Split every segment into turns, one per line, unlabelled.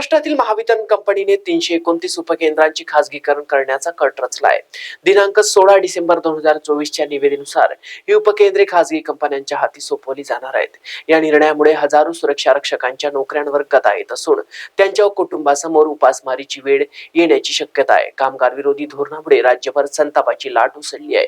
महाराष्ट्रातील महावितरण कंपनीने तीनशे एकोणतीस उपकेंद्रांची खासगीकरण करण्याचा कट रचला आहे दिनांक सोळा डिसेंबर दोन हजार चोवीसच्या निवेदनुसार ही उपकेंद्रे खासगी कंपन्यांच्या हाती सोपवली जाणार आहेत. या निर्णयामुळे हजारो सुरक्षा रक्षकांच्या नोकऱ्यांवर गदा येत असून त्यांच्या कुटुंबासमोर उपासमारीची वेळ येण्याची शक्यता आहे. कामगार विरोधी धोरणामुळे राज्यभर संतापाची लाट उसळली आहे.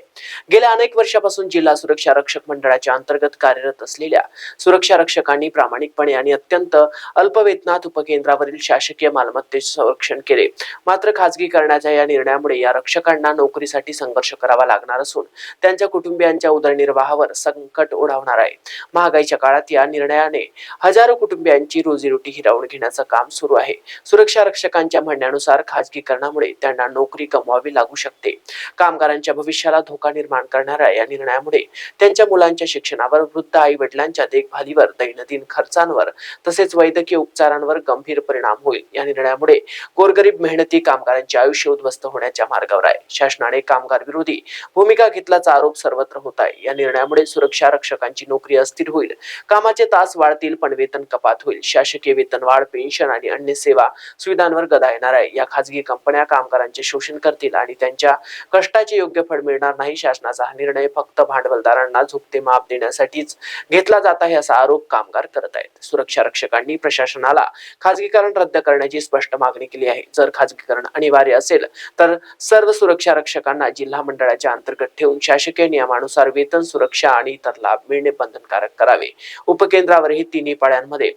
गेल्या अनेक वर्षापासून जिल्हा सुरक्षा रक्षक मंडळाच्या अंतर्गत कार्यरत असलेल्या सुरक्षा रक्षकांनी प्रामाणिकपणे आणि अत्यंत अल्प वेतनात उपकेंद्रावरील शासकीय मालमत्तेचे संरक्षण केले. मात्र खाजगीकरणाच्या या निर्णयामुळे या रक्षकांना नोकरीसाठी संघर्ष करावा लागणार असून त्यांच्या कुटुंबियांच्या उदरनिर्वाहावर संकट ओढावणार आहे. महागाईच्या काळात या निर्णयाने हजारो कुटुंबियांची रोजीरोटी हिरावून घेण्याचं काम सुरू आहे. सुरक्षा रक्षकांच्या म्हणण्यानुसार खाजगीकरणामुळे त्यांना नोकरी गमवावी लागू शकते. कामगारांच्या भविष्याला धोका निर्माण करणाऱ्या या निर्णयामुळे त्यांच्या मुलांच्या शिक्षणावर वृद्ध आई वडिलांच्या देखभालीवर दैनंदिन खर्चांवर तसेच वैद्यकीय उपचारांवर गंभीर परिणाम परिणाम होईल. या निर्णयामुळे गोरगरीब मेहनती कामगारांचे आयुष्य उद्ध्वस्त होण्याच्या मार्गावर आहे. शासनाने कामगार विरोधी भूमिका घेतल्याचा आरोप सर्वत्र होत आहे. या निर्णयामुळे सुरक्षा रक्षकांची नोकरी अस्थिर होईल. कामाचे तास वाढतील पण वेतन कपात होईल. शासकीय वेतन वाढ पेन्शन आणि अन्य सेवा सुविधांवर गदा येणार आहे. या खासगी कंपन्या कामगारांचे शोषण करतील आणि त्यांच्या कष्टाचे योग्य फळ मिळणार नाही. शासनाचा हा निर्णय फक्त भांडवलदारांना झुकते माप देण्यासाठीच घेतला जात आहे असा आरोप कामगार करत आहेत. सुरक्षा रक्षकांनी प्रशासनाला खाजगीकरण रद्द करण्याची स्पष्ट मागणी केली आहे. जर खाजगीकरण अनिवार्य असेल तर सर्व सुरक्षा रक्षकांना जिल्हा मंडळाच्या अंतर्गत ठेवून शासकीय नियमानुसार वेतन सुरक्षा आणि इतर लाभ मिळणे बंधनकारक करावे. उपकेंद्रावरही तिन्ही पाड्यांमध्ये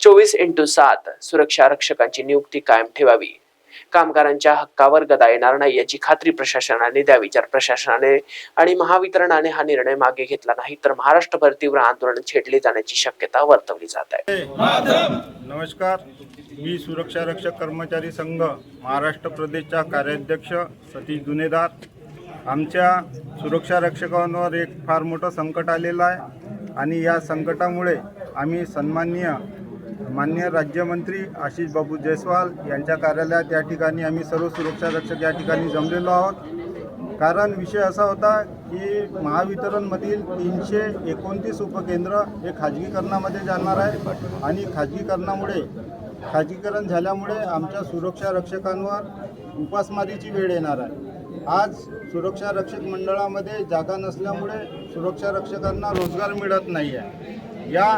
चोवीस इंटू सात सुरक्षा रक्षकांची नियुक्ती कायम ठेवावी. कामगारांच्या हक्कावर गदा येणार नाही याची खात्री प्रशासनाने द्यावी. जर प्रशासनाने आणि महावितरणाने हा निर्णय मागे घेतला नाही तर महाराष्ट्रभर तीव्र आंदोलन छेडले जाण्याची शक्यता वर्तवली जात आहे.
नमस्कार. मी सुरक्षा रक्षक कर्मचारी संघ महाराष्ट्र प्रदेशचा कार्याध्यक्ष सतीश गुन्हेदार आमच्या सुरक्षा रक्षकांवर एक फार मोठं संकट आलेलं आहे आणि या संकटामुळे आम्ही सन्माननीय मान्य राज्यमंत्री आशिष बाबू जयस्वाल यांच्या कार्यालयात या ठिकाणी आम्ही सर्व सुरक्षा रक्षक या ठिकाणी जमलेलो आहोत. कारण विषय असा होता की महावितरणमधील तीनशे एकोणतीस उपकेंद्र हे खाजगीकरणामध्ये जाणार आहे आणि खाजगीकरणामुळे खाजगीकरण झाल्यामुळे आमच्या सुरक्षा रक्षकांवर उपासमारीची वेळ येणार आहे. आज सुरक्षा रक्षक मंडळामध्ये जागा नसल्यामुळे सुरक्षा रक्षकांना रोजगार मिळत नाही आहे या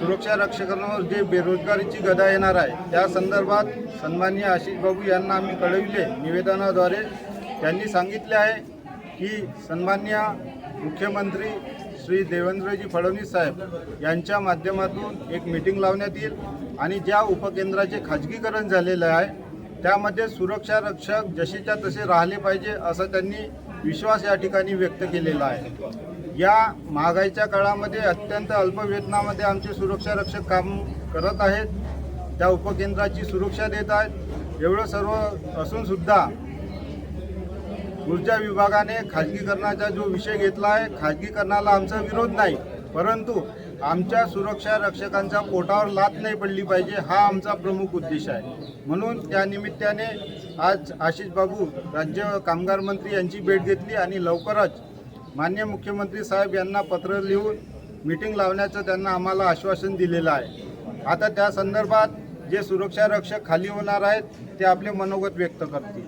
सुरक्षा रक्षकांवर जे बेरोजगारीची गदा येणार आहे त्या संदर्भात सन्माननीय आशिष बाबू यांना आम्ही कळविले निवेदनाद्वारे. त्यांनी सांगितले आहे की सन्मान्य मुख्यमंत्री श्री देवेंद्रजी फडणवीस साहेब यांच्या माध्यमातून एक मीटिंग लावण्यात येईल आणि ज्या उपकेंद्राचे खाजगीकरण झालेलं आहे त्यामध्ये सुरक्षा रक्षक जसेच्या तसे राहिले पाहिजे असं त्यांनी विश्वास या ठिकाणी व्यक्त केलेला आहे. या महागाईच्या काळामध्ये अत्यंत अल्प वेतनामध्ये आमचे सुरक्षा रक्षक काम करत आहेत. त्या उपकेंद्राची सुरक्षा देत आहेत. एवढं सर्व असूनसुद्धा ऊर्जा विभागाने खाजगीकरणाचा जो विषय घेतला आहे खाजगीकरणाला आमचा विरोध नाही. परंतु आमच्या सुरक्षा रक्षकांच्या पोटावर लात नाही पडली पाहिजे हा आमचा प्रमुख उद्देश आहे. म्हणून त्यानिमित्ताने आज आशिष बाबू राज्य कामगार मंत्री यांची भेट घेतली आणि लवकरच मान्य मुख्यमंत्री साहेब यांना पत्र लिहून मीटिंग लावण्याचं त्यांना आम्हाला आश्वासन दिलेलं आहे. आता त्या संदर्भात जे सुरक्षा रक्षक खाली होणार आहेत ते आपले मनोगत व्यक्त करतील.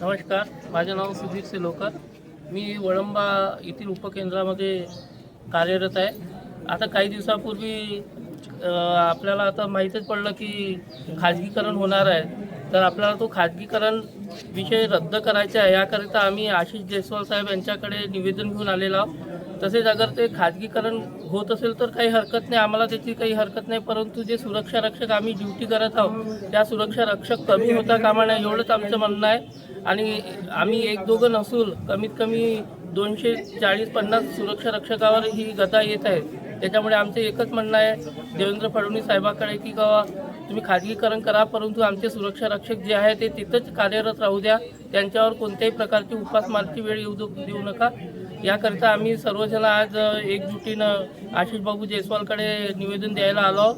नमस्कार माझे नाव सुधीर सेलोकर. मी वळंबा येथील उपकेंद्रामध्ये कार्यरत आहे. आता काही दिवसापूर्वी आपल्याला आता माहीतच पडलं की खाजगीकरण होणार आहे. तर आपल्याला तो खाजगीकरण विषय रद्द करायचा आहे. याकरिता आम्ही आशिष जयस्वाल साहेब यांच्याकडे निवेदन घेऊन आलेलो आहोत. तसेच अगर ते खाजगीकरण होत असेल तर काही हरकत नाही. आम्हाला त्याची काही हरकत नाही. परंतु जे सुरक्षा रक्षक आम्ही ड्युटी करत आहोत त्या सुरक्षा रक्षक कमी होता कामा नये एवढंच आमचं म्हणणं आहे. आणि आम्ही एक दोघं नसून कमीत कमी दोनशे चाळीस पन्नास सुरक्षा रक्षकावर ही गदा येत आहे. त्याच्यामुळे आमचं एकच म्हणणं आहे देवेंद्र फडणवीस साहेबाकडे की गावा तुम्ही खाजगीकरण करा परंतु आमचे सुरक्षा रक्षक जे आहे ते तिथंच कार्यरत राहू द्या. त्यांच्यावर कोणत्याही प्रकारची उपासमारची वेळ येऊ देऊ नका. याकरिता आम्ही सर्वजण आज एकजुटीनं आशिष बाबू जयस्वालकडे निवेदन द्यायला आलो.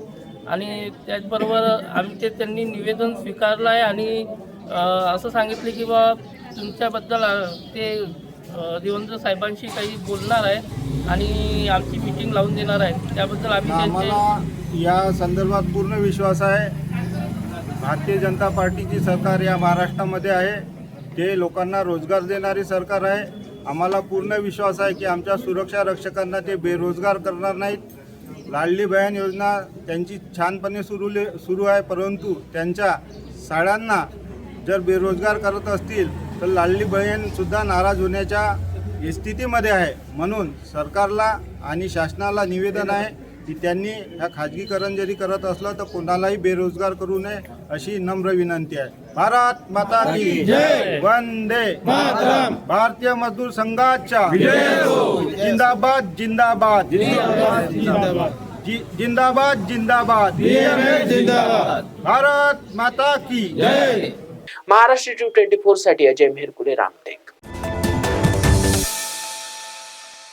आणि त्याचबरोबर आमचे त्यांनी निवेदन स्वीकारलं आहे आणि असं सांगितले की बा तुमच्याबद्दल ते देवेंद्र साहेबांशी काही बोलणार आहे आणि आमची मीटिंग लावून देणार आहे त्याबद्दल आम्ही त्यांचे
या संदर्भात पूर्ण विश्वास आहे. भारतीय जनता पार्टीची सरकार या महाराष्ट्रामध्ये आहे. ते लोकांना रोजगार देणारी सरकार आहे. आम्हाला पूर्ण विश्वास आहे की आमच्या सुरक्षा रक्षकांना ते बेरोजगार करणार नाहीत. लाडली बयान योजना त्यांची छानपणे सुरू सुरू आहे. परंतु त्यांच्या शाळांना जर बेरोजगार करत असतील तर लाडली बहीणसुद्धा नाराज होण्याच्या स्थितीमध्ये आहे. म्हणून सरकारला आणि शासनाला निवेदन आहे की त्यांनी ह्या खाजगीकरण जरी करत असलं तर कोणालाही बेरोजगार करू नये अशी नम्र विनंती आहे. भारत माता की वंदे भारतीय मजदूर संघाच्या जिंदाबाद जिंदाबाद. जि- जिंदाबाद जिंदाबाद. भारत माता की
महाराष्ट्र ट्वेंटी फोरसाठी अजय मेहरकुले रामटेक.